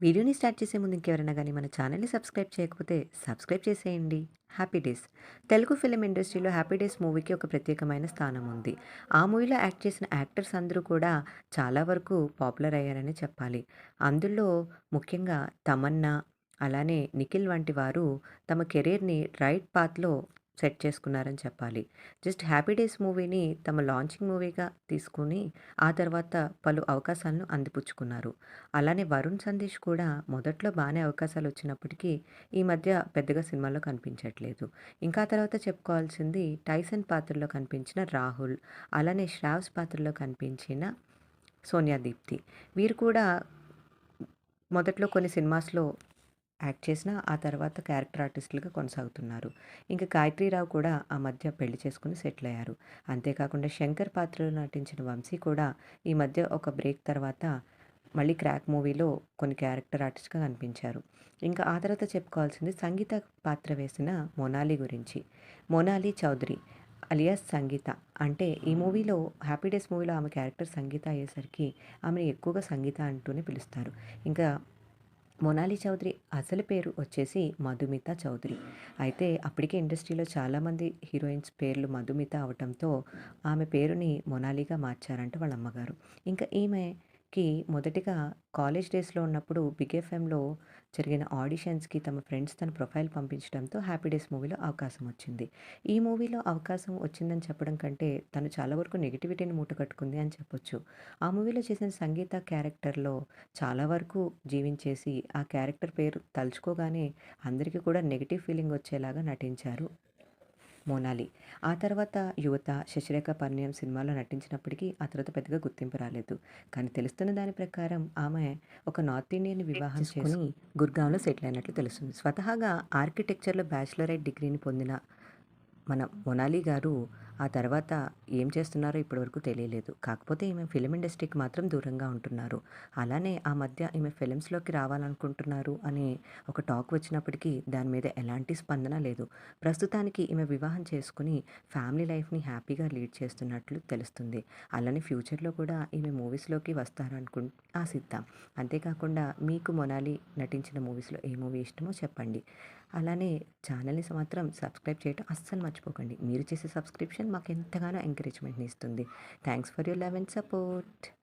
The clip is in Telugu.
వీడియోని స్టార్ట్ చేసే ముందు ఇంకెవరైనా కానీ మన ఛానల్ని సబ్స్క్రైబ్ చేయకపోతే సబ్స్క్రైబ్ చేసేయండి. హ్యాపీ డేస్ తెలుగు ఫిలిం ఇండస్ట్రీలో హ్యాపీ డేస్ మూవీకి ఒక ప్రత్యేకమైన స్థానం ఉంది. ఆ మూవీలో యాక్ట్ చేసిన యాక్టర్స్ అందరూ కూడా చాలా వరకు పాపులర్ అయ్యారని చెప్పాలి. అందులో ముఖ్యంగా తమన్నా అలానే నిఖిల్ వంటి వారు తమ కెరీర్ని రైట్ పాత్లో సెట్ చేసుకున్నారని చెప్పాలి. జస్ట్ హ్యాపీ డేస్ మూవీని తమ లాంచింగ్ మూవీగా తీసుకుని ఆ తర్వాత పలు అవకాశాలను అందిపుచ్చుకున్నారు. అలానే వరుణ్ సందేశ్ కూడా మొదట్లో బాగానే అవకాశాలు వచ్చినప్పటికీ ఈ మధ్య పెద్దగా సినిమాల్లో కనిపించట్లేదు. ఇంకా తర్వాత చెప్పుకోవాల్సింది టైసన్ పాత్రలో కనిపించిన రాహుల్ అలానే శ్రావ్స్ పాత్రలో కనిపించిన సోనియా దీప్తి. వీరు కూడా మొదట్లో కొన్ని సినిమాస్లో యాక్ట్ చేసిన ఆ తర్వాత క్యారెక్టర్ ఆర్టిస్టులుగా కొనసాగుతున్నారు. ఇంకా గాయత్రీరావు కూడా ఆ మధ్య పెళ్ళి చేసుకుని సెటిల్ అయ్యారు అంతేకాకుండా శంకర్ పాత్రలో నటించిన వంశీ కూడా ఈ మధ్య ఒక బ్రేక్ తర్వాత మళ్ళీ క్రాక్ మూవీలో కొన్ని క్యారెక్టర్ ఆర్టిస్ట్గా కనిపించారు. ఇంకా ఆ తర్వాత చెప్పుకోవాల్సింది సంగీత పాత్ర వేసిన మొనాలి గురించి. మొనాలి చౌదరి అలియాస్ సంగీత అంటే ఈ మూవీలో హ్యాపీ డేస్ మూవీలో ఆమె క్యారెక్టర్ సంగీత అయ్యేసరికి ఆమెను ఎక్కువగా సంగీత అంటూనే పిలుస్తారు. ఇంకా మొనాలి చౌదరి అసలు పేరు వచ్చేసి మధుమిత చౌదరి. అయితే అప్పటికే ఇండస్ట్రీలో చాలామంది హీరోయిన్స్ పేర్లు మధుమిత అవటంతో ఆమె పేరుని మొనాలిగా మార్చారంట వాళ్ళ అమ్మగారు. ఇంకా ఈమె కి మొదటిగా కాలేజ్ డేస్లో ఉన్నప్పుడు బిగ్ ఎఫ్ఎంలో జరిగిన ఆడిషన్స్కి తమ ఫ్రెండ్స్ తన ప్రొఫైల్ పంపించడంతో హ్యాపీ డేస్ మూవీలో అవకాశం వచ్చింది. ఈ మూవీలో అవకాశం వచ్చిందని చెప్పడం కంటే తను చాలా వరకు నెగిటివిటీని మూట కట్టుకుంది అని చెప్పొచ్చు. ఆ మూవీలో చేసిన సంగీత క్యారెక్టర్లో చాలా వరకు జీవించేసి ఆ క్యారెక్టర్ పేరు తలుచుకోగానే అందరికీ కూడా నెగిటివ్ ఫీలింగ్ వచ్చేలాగా నటించారు. మోనాలి. ఆ తర్వాత యువత శశిరేఖ పరిణయం సినిమాలో నటించినప్పటికీ ఆ తర్వాత పెద్దగా గుర్తింపు రాలేదు. కానీ తెలుస్తున్న దాని ప్రకారం ఆమె ఒక నార్త్ ఇండియన్ వివాహం చేసుకుని గుర్గాంలో సెటిల్ అయినట్లు తెలుస్తుంది. స్వతహాగా ఆర్కిటెక్చర్లో బ్యాచిలరేట్ డిగ్రీని పొందిన మన మొనాలి గారు ఆ తర్వాత ఏం చేస్తున్నారో ఇప్పటివరకు తెలియలేదు. కాకపోతే ఈమె ఫిలిం ఇండస్ట్రీకి మాత్రం దూరంగా ఉంటున్నారు. అలానే ఆ మధ్య ఈమె ఫిలిమ్స్లోకి రావాలనుకుంటున్నారు అనే ఒక టాక్ వచ్చినప్పటికీ దాని మీద ఎలాంటి స్పందన లేదు. ప్రస్తుతానికి ఈమె వివాహం చేసుకుని ఫ్యామిలీ లైఫ్ని హ్యాపీగా లీడ్ చేస్తున్నట్లు తెలుస్తుంది. అలానే ఫ్యూచర్లో కూడా ఈమె మూవీస్లోకి వస్తారనుకు ఆశిద్దాం. అంతేకాకుండా మీకు మొనాలి నటించిన మూవీస్లో ఏ మూవీ ఇష్టమో చెప్పండి. అలానే ఛానల్ని మాత్రం సబ్స్క్రైబ్ చేయడం అస్సలు మర్చిపోకండి. మీరు చేసే సబ్స్క్రిప్షన్ మాకు ఎంతగానో ఎంకరేజ్మెంట్ని ఇస్తుంది. Thanks for your love and support.